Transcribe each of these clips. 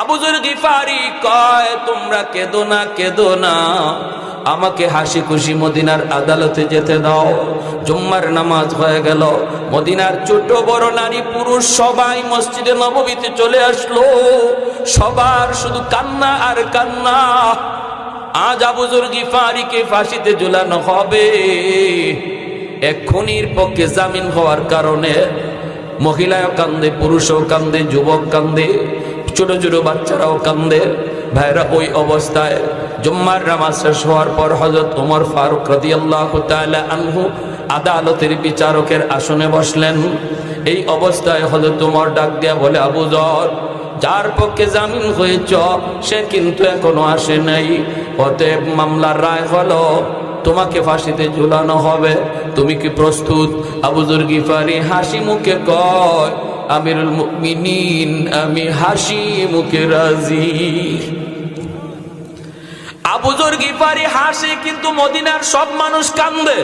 আবুজুর গিফারি কয়, তোমরা কেঁদো না কেঁদো না। আমাকে হাসি খুশি মদিনার আদালতে যেতে দাও। জুম্মার নামাজ হয়ে গেল। মদিনার ছোট বড় নারী পুরুষ সবাই মসজিদে নবমীতে চলে আসলো। সবার শুধু কান্না আর কান্না। আজ আবুজুর গিফারিকে ফাঁসিতে ঝুলানো হবে। এক খুনির পক্ষে জামিন হওয়ার কারণে মহিলাও কান্দে, পুরুষও কান্দে, যুবক কান্দে। ছোট ছোট বাচ্চারাও কান্দে। ভাইরা ওই অবস্থায় জুম্মার নামাজ শেষ হওয়ার পর হজরত উমর ফারুক রাদিয়াল্লাহু তাআলা আনহু আদালতের বিচারকের আসনে বসলেন। এই অবস্থায় হজরত উমর ডাক দিয়া বলে, আবু জর, যার পক্ষে জামিন হয়েছ, সে কিন্তু এখনও আসে নাই। অতএব মামলার রায় হলো, তোমাকে ফাঁসিতে ঝুলানো হবে। তুমি কি প্রস্তুত? আবুজুর গিফারি হাসি মুখে কয় আমিরুল মুমিনিন, আমি হাসি মুখে রাজি আবুজুর গিফারি হাসে, কিন্তু মদিনার সব মানুষ কান্দে।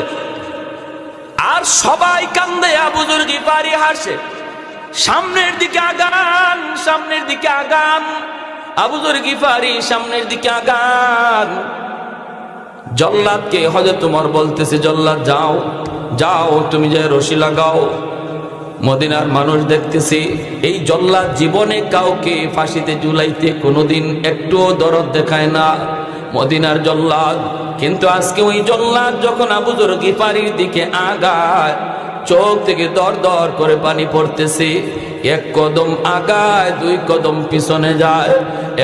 আর সবাই কান্দে আবুজুর গিফারি হাসে। সামনের দিকে আগান, সামনের দিকে আগান। আবুজুর গিফারি সামনের দিকে আগান। জল্লাদকে হজরত তোমার বলতেছে, জল্লাদ, যাও যাও, তুমি যে রশি লাগাও। মদিনার মানুষ দেখতেছি, এই জল্লা জীবনে কাউকে ফাঁসিতে জুলাইতে কোনোদিন একটুও দরদ দেখায় না। মদিনার জল্লাদ কিন্তু আজকে ওই জল্লাদ যখন আবুজর গিফারির দিকে আগায়, চোখ থেকে দর দর করে পানি পড়তেছে, এক কদম আগায়, দুই কদম পিছনে যায়।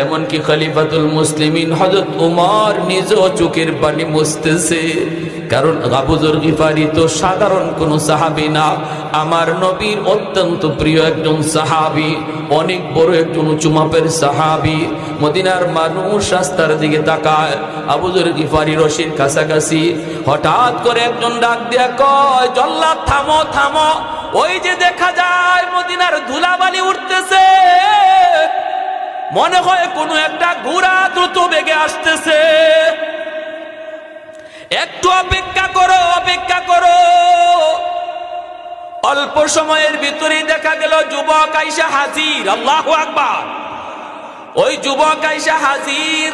এমনকি খলিফাতুল মুসলিমিন হজরত উমর নিজ চোখের পানি মুছতেছে। কারণ আবুজুর গিফারি তো সাধারণ কোনো সাহাবি না। আমার নবীর অত্যন্ত প্রিয় একজন সাহাবি, অনেক বড় একজন উঁচু মাপের সাহাবি। মদিনার মানুষ রাস্তার দিকে তাকায়, আবুজুর গিফারি রশির কাছাকাছি। হঠাৎ করে একজন ডাক দিয়া কয় জল্লা থামো থামো, ওই যে দেখা যায় মদিনার ধুলাবালি উঠতেছে। মনে হয় কোনো একটা ঘোড়া দ্রুত বেগে আসতেছে। একটু অপেক্ষা করো অপেক্ষা করো। অল্প সময়ের ভিতরেই দেখা গেল যুবক আইসা হাজির, আল্লাহ আকবার। ওই যুবক আইসা হাজির,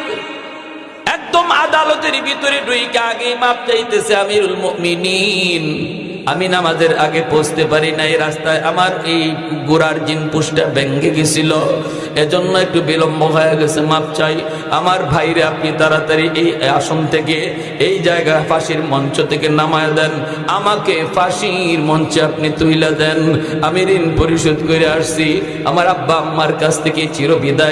একদম আদালতের ভিতরে ঢুইকে আগে মাপ চাইতেছে, আমিরুল মুমিনিন। আমি নামাজের আগে পৌঁছতে পারি না এই রাস্তায় আমার এই গোড়ার জিন পুষটা ভেঙ্গে গেছিল। এজন্য একটু বিলম্ব হয়ে গেছে, মাপ চাই। আমার ভাইরে আপনি তাড়াতাড়ি এই আসন থেকে, এই জায়গা ফাঁসির মঞ্চ থেকে নামায় দেন। আমাকে ফাঁসির মঞ্চে আপনি তুইলা দেন। আমি ঋণ পরিশোধ করে আসছি। আমার আব্বা আম্মার কাছ থেকে চির বিদায়